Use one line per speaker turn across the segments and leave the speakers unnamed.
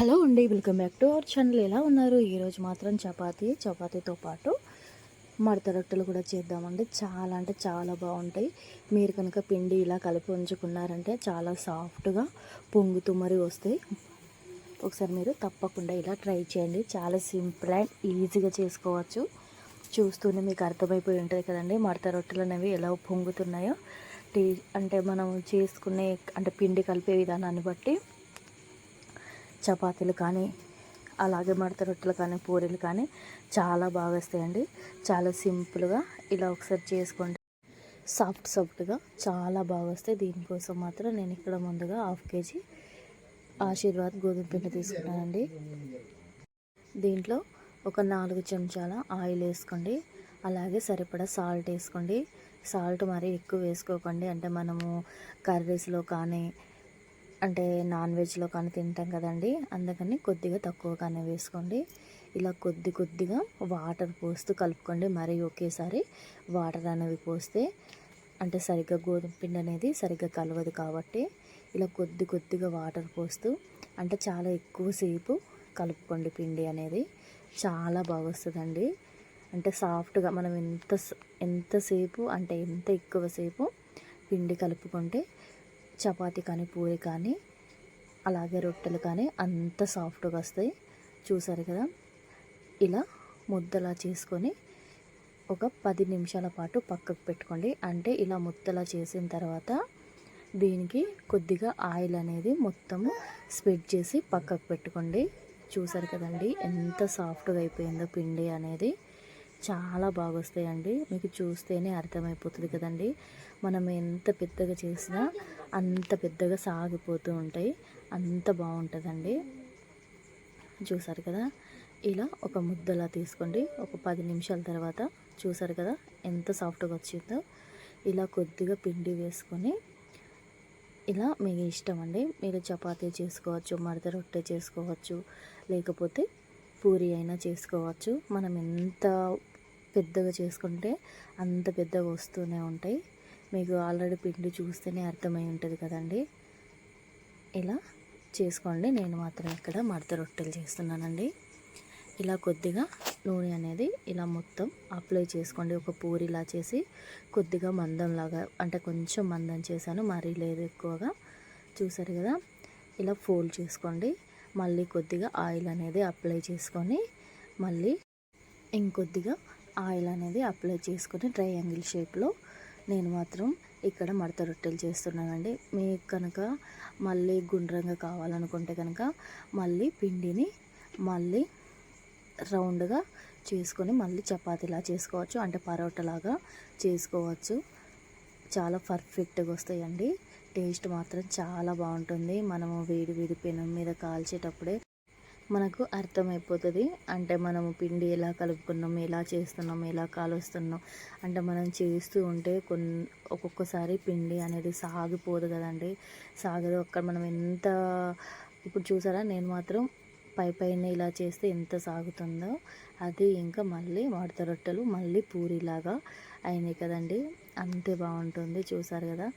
Hello అండి welcome back to our channel. ఎలా ఉన్నారు? ఈరోజు మాత్రం చపాతి చపాతీతో పాటు మడత రొట్టెలు కూడా చేద్దామండి. చాలా అంటే చాలా బాగుంటాయి. మీరు కనుక పిండి ఇలా కలిపి ఉంచుకున్నారంటే చాలా సాఫ్ట్గా పొంగుతూ మరి వస్తాయి. ఒకసారి మీరు తప్పకుండా ఇలా ట్రై చేయండి. చాలా సింపుల్ అండ్ ఈజీగా చేసుకోవచ్చు. చూస్తూనే మీకు అర్థమైపోయి ఉంటుంది కదండి మడత రొట్టెలు అనేవి ఎలా పొంగుతున్నాయో. టీ అంటే మనం చేసుకునే అంటే పిండి కలిపే విధానాన్ని బట్టి చపాతీలు కానీ అలాగే మడత రొట్టెలు కానీ పూరీలు కానీ చాలా బాగా వస్తాయండి. చాలా సింపుల్గా ఇలా ఒకసారి చేసుకోండి. సాఫ్ట్ సాఫ్ట్గా చాలా బాగా వస్తాయి. దీనికోసం మాత్రం నేను ఇక్కడ ముందుగా హాఫ్ కేజీ ఆశీర్వాద్ గోధుమ పిండి తీసుకున్నానండి. దీంట్లో ఒక నాలుగు చెంచాల ఆయిల్ వేసుకోండి. అలాగే సరిపడా సాల్ట్ వేసుకోండి. సాల్ట్ మరీ ఎక్కువ వేసుకోకండి. అంటే మనము కర్రీస్లో కానీ అంటే నాన్ వెజ్లో కానీ తింటాం కదండి అందుకని కొద్దిగా తక్కువగానే వేసుకోండి. ఇలా కొద్ది కొద్దిగా వాటర్ పోస్తూ కలుపుకోండి. మరి ఒకేసారి వాటర్ అనేవి పోస్తే అంటే సరిగ్గా గోధుమ పిండి అనేది సరిగ్గా కలవదు కాబట్టి ఇలా కొద్ది కొద్దిగా వాటర్ పోస్తూ అంటే చాలా ఎక్కువసేపు కలుపుకోండి పిండి అనేది. చాలా బాగా వస్తుందండి. అంటే సాఫ్ట్గా మనం ఎంత ఎంతసేపు అంటే ఎంత ఎక్కువసేపు పిండి కలుపుకుంటే చపాతీ కానీ పూరి కానీ అలాగే రొట్టెలు కానీ అంత సాఫ్ట్గా వస్తాయి. చూసారు కదా? ఇలా ముద్దలా చేసుకొని ఒక పది నిమిషాల పాటు పక్కకు పెట్టుకోండి. అంటే ఇలా ముద్దలా చేసిన తర్వాత దీనికి కొద్దిగా ఆయిల్ అనేది మొత్తము స్ప్రెడ్ చేసి పక్కకు పెట్టుకోండి. చూసారు కదండి? ఎంత సాఫ్ట్గా అయిపోయిందో పిండి అనేది. చాలా బాగా వస్తాయండి మీకు చూస్తేనే అర్థమైపోతుంది కదండి. మనం ఎంత పెద్దగా చేసినా అంత పెద్దగా సాగిపోతూ ఉంటాయి. అంత బాగుంటుందండి. చూసారు కదా? ఇలా ఒక ముద్దలా తీసుకోండి. ఒక పది నిమిషాల తర్వాత చూసారు కదా ఎంత సాఫ్ట్గా వచ్చిందో? ఇలా కొద్దిగా పిండి వేసుకొని ఇలా మీకు ఇష్టం అండి. మీరు చపాతీ చేసుకోవచ్చు మడత రొట్టె చేసుకోవచ్చు లేకపోతే పూరి అయినా చేసుకోవచ్చు. మనం ఎంత పెద్దగా చేసుకుంటే అంత పెద్దగా వస్తూనే ఉంటాయి. మీకు ఆల్రెడీ పిండి చూస్తేనే అర్థమై ఉంటుంది కదండి. ఇలా చేసుకోండి. నేను మాత్రం ఇక్కడ మడత రొట్టెలు చేస్తున్నానండి. ఇలా కొద్దిగా నూనె అనేది ఇలా మొత్తం అప్లై చేసుకోండి. ఒక పూరిలా చేసి కొద్దిగా మందంలాగా అంటే కొంచెం మందం చేశాను. మరీ లేదు ఎక్కువగా. చూసారు కదా? ఇలా ఫోల్డ్ చేసుకోండి. మళ్ళీ కొద్దిగా ఆయిల్ అనేది అప్లై చేసుకొని మళ్ళీ ఇంకొద్దిగా ఆయిల్ అనేది అప్లై చేసుకుని ట్రయాంగిల్ షేప్లో నేను మాత్రం ఇక్కడ మడత రొట్టెలు చేస్తున్నానండి. మీకు కనుక మళ్ళీ గుండ్రంగా కావాలనుకుంటే కనుక మళ్ళీ పిండిని మళ్ళీ రౌండ్గా చేసుకొని మళ్ళీ చపాతీలా చేసుకోవచ్చు. అంటే పరోటలాగా చేసుకోవచ్చు. చాలా పర్ఫెక్ట్గా వస్తాయండి. టేస్ట్ మాత్రం చాలా బాగుంటుంది. మనము వేడి వేడి పెనం మీద కాల్చేటప్పుడే మనకు అర్థమైపోతుంది. అంటే మనము పిండి ఎలా కలుపుకున్నాం ఎలా చేస్తున్నాం ఎలా కాలుస్తున్నాం అంటే మనం చేస్తూ ఉంటే కొన్ని ఒక్కొక్కసారి పిండి అనేది సాగిపోదు కదండి. సాగదు. అక్కడ మనం ఎంత ఇప్పుడు చూసారా నేను మాత్రం పై పైన ఇలా చేస్తే ఎంత సాగుతుందో అది ఇంకా మళ్ళీ మడత రొట్టెలు మళ్ళీ పూరిలాగా అయినాయి కదండి. అంతే బాగుంటుంది. చూసారు కదా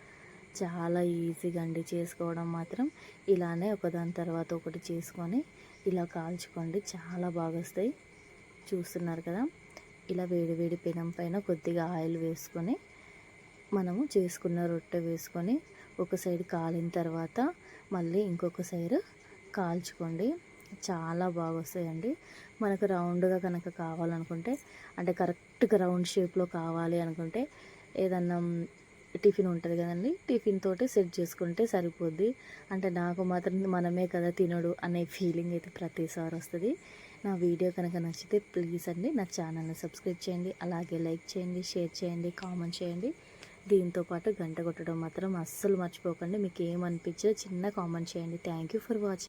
చాలా ఈజీగా అండి. చేసుకోవడం మాత్రం ఇలానే ఒకదాని తర్వాత ఒకటి చేసుకొని ఇలా కాల్చుకోండి. చాలా బాగా వస్తాయి చూస్తున్నారు కదా? ఇలా వేడి వేడి పెనం పైన కొద్దిగా ఆయిల్ వేసుకొని మనము చేసుకున్న రొట్టె వేసుకొని ఒక సైడ్ కాలిన తర్వాత మళ్ళీ ఇంకొక సైడ్ కాల్చుకోండి. చాలా బాగా వస్తాయండి మనకు రౌండ్గా కనుక కావాలనుకుంటే అంటే కరెక్ట్గా రౌండ్ షేప్లో కావాలి అనుకుంటే ఏదన్నా టిఫిన్ ఉంటుంది కదండి. టిఫిన్ తోటి సెట్ చేసుకుంటే సరిపోద్ది. అంటే నాకు మాత్రం మనమే కదా తినడు అనే ఫీలింగ్ అయితే ప్రతిసారి వస్తుంది. నా వీడియో కనుక నచ్చితే ప్లీజ్ అండి నా ఛానల్ని సబ్స్క్రైబ్ చేయండి అలాగే లైక్ చేయండి షేర్ చేయండి కామెంట్ చేయండి. దీంతో పాటు గంట కొట్టడం మాత్రం అస్సలు మర్చిపోకండి. మీకు ఏమనిపించో చిన్న కామెంట్ చేయండి. Thank you for watching